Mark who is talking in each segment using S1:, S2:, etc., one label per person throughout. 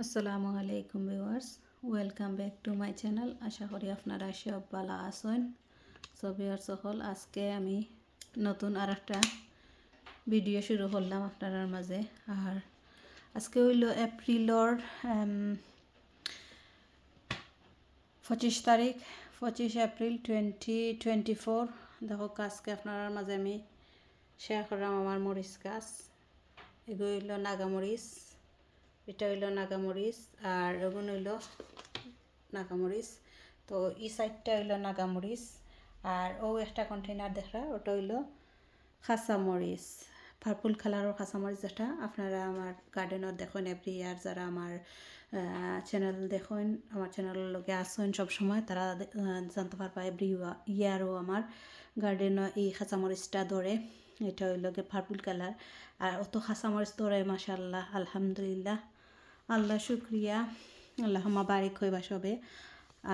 S1: আসসালামু আলাইকুম viewers, welcome back to my channel. আশা করি আপনারা সব ভালো আছেন। সো ভিউয়ার্স, সকল, আজকে আমি নতুন আর একটা ভিডিও শুরু করলাম আপনার মাঝে। আর আজকে হইল এপ্রিলর পঁচিশ তারিখ, পঁচিশ এপ্রিল টোয়েন্টি টোয়েন্টি ফোর দেখো, আজকে আপনার মাঝে আমি শেয়ার করলাম আমার মরিচ গাছ। এগুলো নাগামরিচ এটা হইল নাগামরিচ আর এগুলো হইল নাগামরিচ। তো এই সাইডটা হইল নাগামরিচ আর ও একটা কন্টেনার দেখা, ওটা হইল খাসামরিচ। পার্পল কালারের খাসামরিচ যেটা, আপনারা আমার গার্ডেনত দেখেন এভরি ইয়ার যারা আমার চ্যানেল দেখেন, আমার চ্যানেলের লগে আসেন সবসময়, তারা জানতে পারবা এভরি ইয়ারও আমার গার্ডেনও এই খাঁচামরিচটা ধরে। এটা হইল গে পার্পল কালার আর অত খাঁচামরিচ ধরে মাসাল্লাহ আলহামদুলিল্লাহ। আল্লাহ শুক্রিয়া। আল্লাহ বারিক হইবা সবে।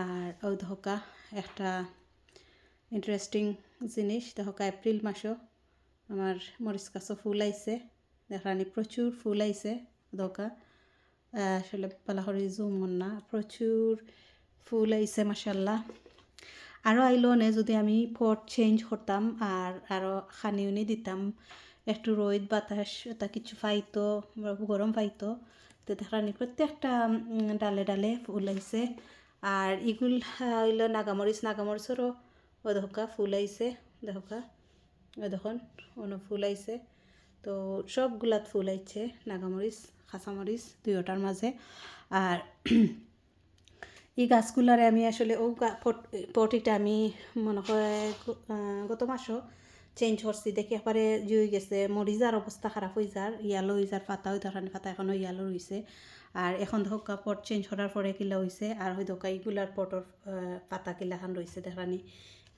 S1: আর ওই ধোকা, একটা ইন্টারেস্টিং জিনিস। দেখা এপ্রিল মাসও আমার মরিচ গাছও ফুল আইছে। দেখানি প্রচুর ফুল আইছে ধোকা। আসলে পালাহরি জুমন না, প্রচুর ফুল আইছে মাসাল্লাহ আরও আইলো নে, যদি আমি পট চেঞ্জ করতাম আর আরও খানি উনি দিতাম। একটু রোদ বাতাস তা কিছু পাইতো, গরম পাইতো। তো দেখানি প্রত্যেকটা ডালে ডালে ফুল আইছে। আর ইগুল হইল নাগামরিচ। নাগামরিচেরও ও দেখা ফুল আইছে দেখা ও দেখুন, অন্য ফুল আইছে। তো সবগুলাত ফুল আইছে, নাগামরিচ খাঁচামরিচ দুইটার মাঝে। আর এই গাছগুলারে আমি আসলে ও পটিটা আমি মনে হয় গত মাসও চেঞ্জ করছি, দেখি একবারে জুই গেছে মরিজার অবস্থা খারাপ হয়ে যার, ইয়ালো হয়ে যার পাতা হয়ে তখন পাতা এখনও ইয়ালো রয়েছে। আর এখন ধোকা পট চেঞ্জ করার পরে কিলা হয়েছে আর হয়তো এইগুলার পটর পাতা কিলাখান রয়েছে দেখানি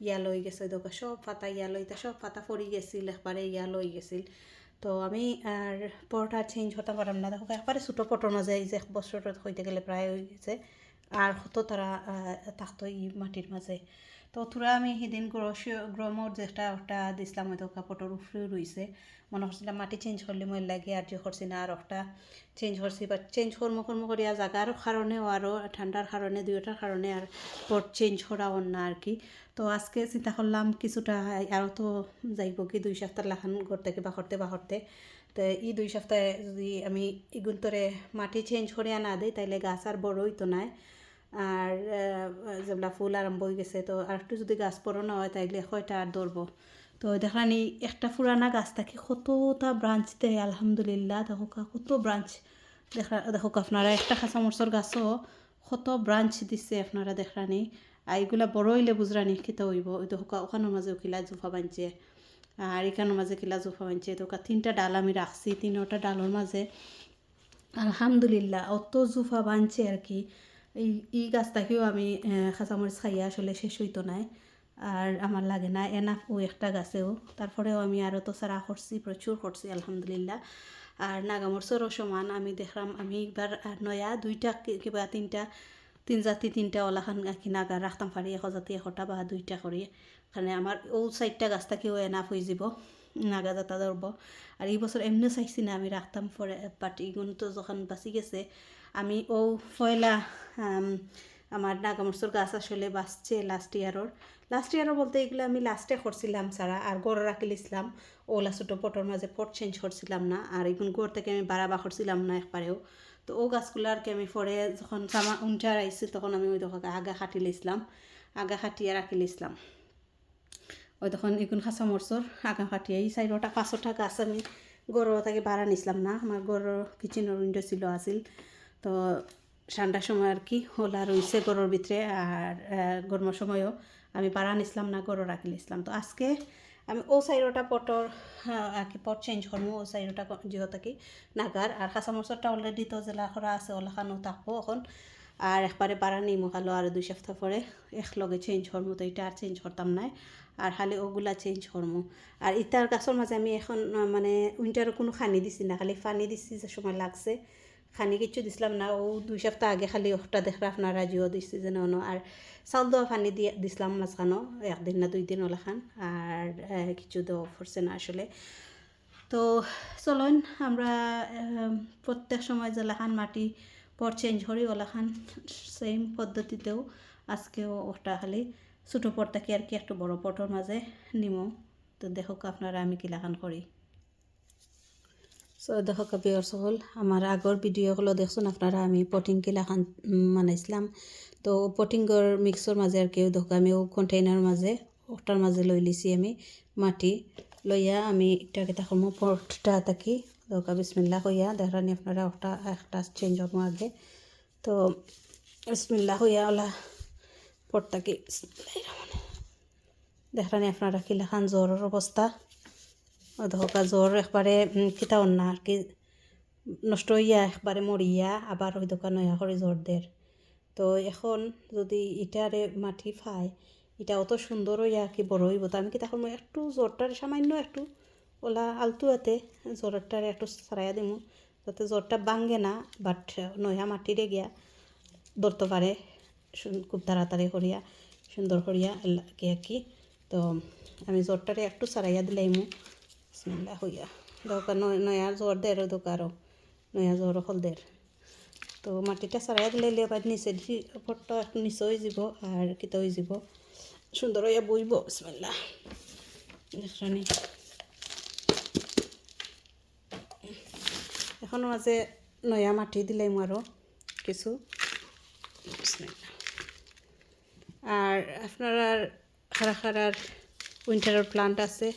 S1: ইয়ালো হয়ে গেছে দোকা সব পাতা ইয়ালো হইতে সব পাতা পড়ি গেছিল, একবারে ইয়ালো হয়ে গেছিল। তো আমি আর আর চেঞ্জ হতে পারলাম না। দেখো একবারে ছোটো পটর মাঝে এই যে এক বছর হইতে গেলে প্রায় হয়ে গেছে। আর হতো তারা থাকতো ই মাটির মাঝে। তো তোরা আমি সেদিন গ্রমর যেটা ওটা দিছিলাম, হয়তো কাপড়ের উপরেও রয়েছে মনে করছিলাম মাটি চেঞ্জ করলে মই লাগে আর যে করছি না আর একটা চেঞ্জ করছি বাট চেঞ্জ কর্ম কর্ম করিয়া জাগার কারণেও আরও ঠান্ডার কারণে দুইটার কারণে আর পট চেঞ্জ করাও না আর কি। তো আজকে চিন্তা করলাম কিছুটা আরও তো যাইব কি, দুই সপ্তাহ লাখান ঘর থেকে বাহরতে বাহরতে তো এই দুই সপ্তাহে যদি আমি ইগুন্তরে মাটি চেঞ্জ করে আনা দিই, তাইলে গাছ আর বড় হইতো নাই। আর যেগুলা ফুল আরম্ভ হয়ে গেছে, তো আর একটু যদি গাছ পড়ানো হয়, তাইলে কয়টা আর ধরবো তো দেখানি একটা পুরানা গাছ থাকে কতটা ব্রাঞ্চ দেয় আলহামদুলিল্লাহ। দেখো কত ব্রাঞ্চ দেখা, দেখো আপনারা একটা খাঁচা মরচর গাছও কত ব্রাঞ্চ দিছে আপনারা দেখানি আর এগুলা বড় হইলে বুঝরানি কিতা হইব। ওই দেখো ওখানোর মাঝে কিলা জুফা বানছে। আর এখানোর মাঝে কিলা জুফা বানছে। তো তিনটা ডাল আমি রাখছি, তিনটা ডালের মাঝে আলহামদুলিল্লাহ, অত জুফা বানছে আর কি। এই এই গাছটাকেও আমি খাঁচামরিচ খাইয়া আসলে শেষ হইতো নাই। আর আমার লাগে না এনাফ ও একটা গাছেও। তারপরেও আমি আরও তো সারা করছি, প্রচুর করছি, আলহামদুলিল্লাহ। আর নাগামরচরও সমান, আমি দেখলাম আমি এবার নয়া দুইটা কিবা তিনটা, তিন জাতি তিনটা ওলাখান নাগা রাখতাম পারি এশ জাতি এশটা বা দুইটা কৰি কাৰণে আমার ও চারটা গাছটাকেও এনাফ হয়ে যাব, নাগা জাতা ধরব। আর এই বছর এমনি চাইছি না, আমি রাখতাম পরে ইগুন তো যখন বাঁচি গেছে আমি ও পয়লা আমার নাগামরচর গাছ আসলে বাঁচছে লাস্ট ইয়ারর লাস্ট ইয়ারও বলতে এগুলো আমি লাস্টে করছিলাম, সারা আর গড় রাখিলিছিলাম ওলা ছোটো পটর মাঝে পট চেঞ্জ করছিলাম না, আর এগুলো গড় থেকে আমি বাড়াবা করছিলাম না একবারেও। তো ও গাছগুলারকে আমি পরে যখন জামা উনটার আইসি তখন আমি ওই তখন আগা খাটি লিছিলাম, আগা খাটিয়ে রাখি লিছিলাম ওই তখন এগুলো খাঁচা মরচর আগা খাটিয়ে এই চারোটা পাঁচটা গাছ আমি গড় থেকে বাড়া নিছিলাম না, আমার গড়ের কিচেনের উইন্ডো ছিল আছিল তো ঠান্ডার সময় আর কি হোলা রয়েছে গরুর ভিতরে আর গরমের সময়ও আমি বাড়া নিছিলাম না গরু রাখি নিছিলাম তো আজকে আমি ও সাইডটা পটর আর কি পট চেঞ্জ করব ও সাইডটা যেহেতু কি নাগার। আর কাঁচা মরচরটা অলরেডি তো জেলা করা আছে, ওলাখানো থাকব এখন। আর একবারে বাড়া নিই মোকালো আর দুই সপ্তাহ পরে। একলগে চেঞ্জ করব তো এটা আর চেঞ্জ করতাম নাই। আর খালি ওগুলা চেঞ্জ করব আর ইটার গাছের মাঝে আমি এখন মানে উইন্টারে কোনো খানি দিছি না, খালি পানি দিছি যে সময় লাগছে। খানি কিছু দিছিলাম না, ও দুই সপ্তাহ আগে খালি ওটা দেখরা আপনারা জিও দিচ্ছি যেন আর চাউল দেওয়া পানি দিয়ে দিছিলাম মাঝখানো একদিন না দুই দিন ওলাখান আর কিছু দেওয়া পড়ছে না আসলে। তো চলুন, আমরা প্রত্যেক সময় জেলাখান মাটি পট চেঞ্জ করি ওলাখান সেম পদ্ধতিতেও আজকেও ওটা খালি ছোটো পট থাকি আর কি একটু বড় পটর মাঝে নিমো। তো দেখো আপনারা আমি কিলাখান করি সো দেখো বিয়র সকল আমার আগর ভিডিওগুলো দেখছেন আপনারা, আমি পটিং কিলাখান মানাইছিলাম। তো পটিংর মিক্সর মাঝে আর কেউ দেখো আমিও কন্টেইনার মাঝে ওটার মাঝে লই লিছি আমি মাটি। লইয়া আমি এটা কেটা করব পটটা থাকি দোকা বিসমিল্লা হইয়া দেখানি আপনারা ওটা একটা চেঞ্জ হব আগে। তো বিসমিল্লা হইয়া ওলা পটটাকে দেখানি আপনারা কিলাখান জ্বরের অবস্থা ধোকা জ্বর একবারে কিতা না আর কি নষ্ট হইয়া একবারে মরিয়া আবার ওই দোকান নয়া করে জ্বর দের তো এখন যদি ইটারে মাটি ফায় এটা অত সুন্দর হইয়া কি বড় হইব তো আমি কি তখন একটু জ্বরটার সামান্য একটু ওলা আলতু হাতে জ্বরটারে একটু সারাইয়া দিমু যাতে জ্বরটা ভাঙ্গে না বাট নয়া মাটিরে গিয়া ধরতে পারে খুব তাড়াতাড়ি করিয়া সুন্দর করিয়া কি আর কি তো আমি জ্বরটারে একটু সারাইয়া দিলাইমু বিসমিল্লাহ হইয়া দরকার নয়া জ্বর দের দোকারও নয়া জ্বর হল দের তো মাটিটা সারাইয়া দিলে এবার নিচে একটু নিচে হয়ে যাব আর কিতা হয়ে যাব সুন্দর হইয়া বইব বিসমিল্লাহ দেখনি এখন মাঝে নয়া মাটি দিলাম আরও কিছু আর আপনারা খারা খারার উইন্টারের প্লান্ট আছে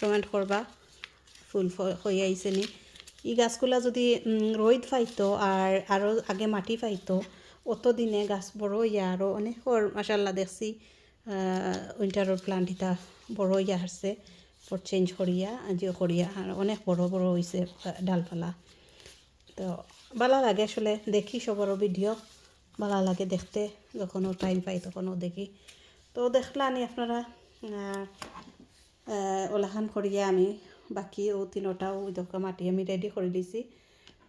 S1: কমেন্ট করবা ফুল হয়ে আইছে নি? ই গাছগুলা যদি রোদ পাইতো আর আরও আগে মাটি পাইতো অত দিনে গাছ বড় হইয়া আরও অনেক মাসাল্লাহ দেখছি উইন্টারের প্লান্ট এটা বড় হইয়া আসছে পট চেঞ্জ করিয়া যে করিয়া আর অনেক বড় বড় হয়েছে ডালপালা। তো ভালো লাগে আসলে, দেখি সবারও ভিডিও ভালো লাগে দেখতে যখনও টাইম পাই তখনও দেখি। তো, দেখলানি আপনারা ওলাখান করিয়া আমি বাকি ও তিনোটাও ওই দোকা মাটি আমি রেডি করে দিছি।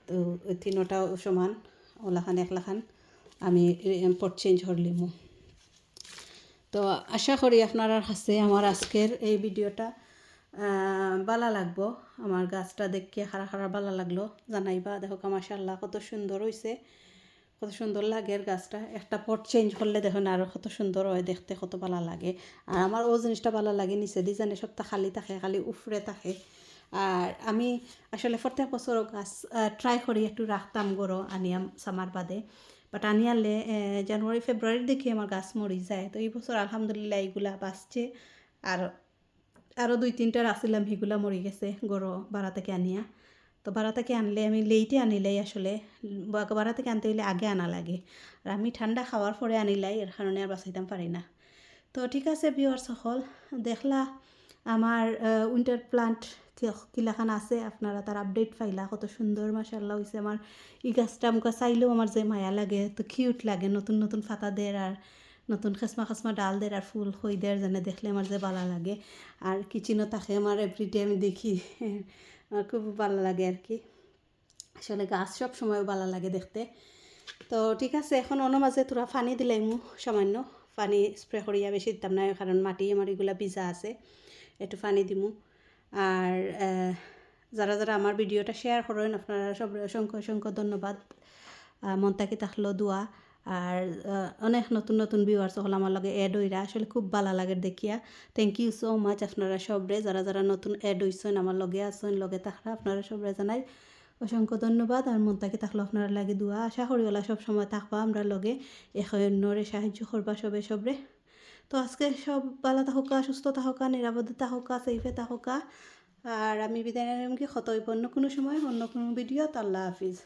S1: তো ওই তিনোটাও সমান ওলাখান, একলাখান আমি পট চেঞ্জ করলিমু তো আশা করি আপনার কাছে আমার আজকের এই ভিডিওটা। বালা লাগবো। আমার গাছটা দেখে খারা খারা ভালো লাগল। জানাইবা, দেখো মাশাল্লাহ কত সুন্দর হয়েছে কত সুন্দর লাগে এর গাছটা। একটা পট চেঞ্জ করলে দেখুন আরও কত সুন্দর হয় দেখতে, কত ভালো লাগে। আর আমার ও জিনিসটা ভালো লাগে নিচে ডিজাইনে সবটা খালি থাকে, খালি উফরে থাকে। আর আমি আসলে প্রত্যেক বছর গাছ ট্রাই করি একটু রাখতাম গরো আনিয়াম সামার বাদে। বাট আনি আনলে জানুয়ারি ফেব্রুয়ারির দিকে আমার গাছ মরি যায়। তো এই বছর আলহামদুলিল্লাহ এইগুলা বাঁচছে। আর আরও দুই তিনটার আসিলাম সেগুলা মরি গেছে গরো বাড়া থেকে আনিয়া। তো বাড়া থেকে আনলে, আমি লেইটে আনিলাই আসলে বাড়া থেকে আনতে হইলে আগে আনা লাগে। আর আমি ঠান্ডা খাওয়ার পরে আনিলাই, এর কারণে আর বাঁচাইতাম পারি না। তো ঠিক আছে বিওর সকল, দেখলা আমার উইন্টার প্লান্ট কিলাখান আছে, আপনারা তার আপডেট পাইলা, কত সুন্দর মাসাল্লাহ হয়েছে আমার। ই গাছটা আমাকে চাইলেও আমার যে মায়া লাগে, তো কিউট লাগে, নতুন নতুন ফাতা দের আর নতুন খেসমা খেসমা ডাল দের আর ফুল হই দের যেনে দেখলে আমার যে ভালো লাগে। আর কিচেনও থাকে আমার এভরিডে আমি দেখি। খুব ভালো লাগে আর কি। আসলে গাছ সব সময় ভালো লাগে দেখতে। তো ঠিক আছে, এখন অন্য মাঝে তোরা পানি দিলাই মু, সামান্য পানি স্প্রে করিয়া বেশি দিতাম না, কারণ মাটি আমার এগুলা ভিজা আছে, একটু পানি দিমু। আর যারা যারা আমার ভিডিওটা শেয়ার করেন, আপনারা সব অসংখ্য অসংখ্য ধন্যবাদ। মন থাকি থাকল দোয়া। আর অনেক নতুন নতুন ভিউয়ার্স হল আমার লগে এড হইরা। আসলে খুব ভালো লাগে দেখিয়া। থ্যাংক ইউ সো মাচ আপনারা সবরে। যারা যারা নতুন এড হইছেন, আমার লগে আছেন, লগে থাকরা, আপনারা সবরে জানাই অসংখ্য ধন্যবাদ। আর মন থাকি থাকল আপনারা লাগে দোয়া। আশা করি ওলা সব সময় থাকবা আমরা লগে। এখ অন্যরে সাহায্য করবা সবে সবরে। তো আজকে সব ভালো থাকা সুস্থ থাকা নিরাপদে থাকা সেফে থাকা আর আমি বিদায় নিলাম কি ক্ষত অন্য কোনো সময়, অন্য কোনো ভিডিও আল্লাহ হাফিজ।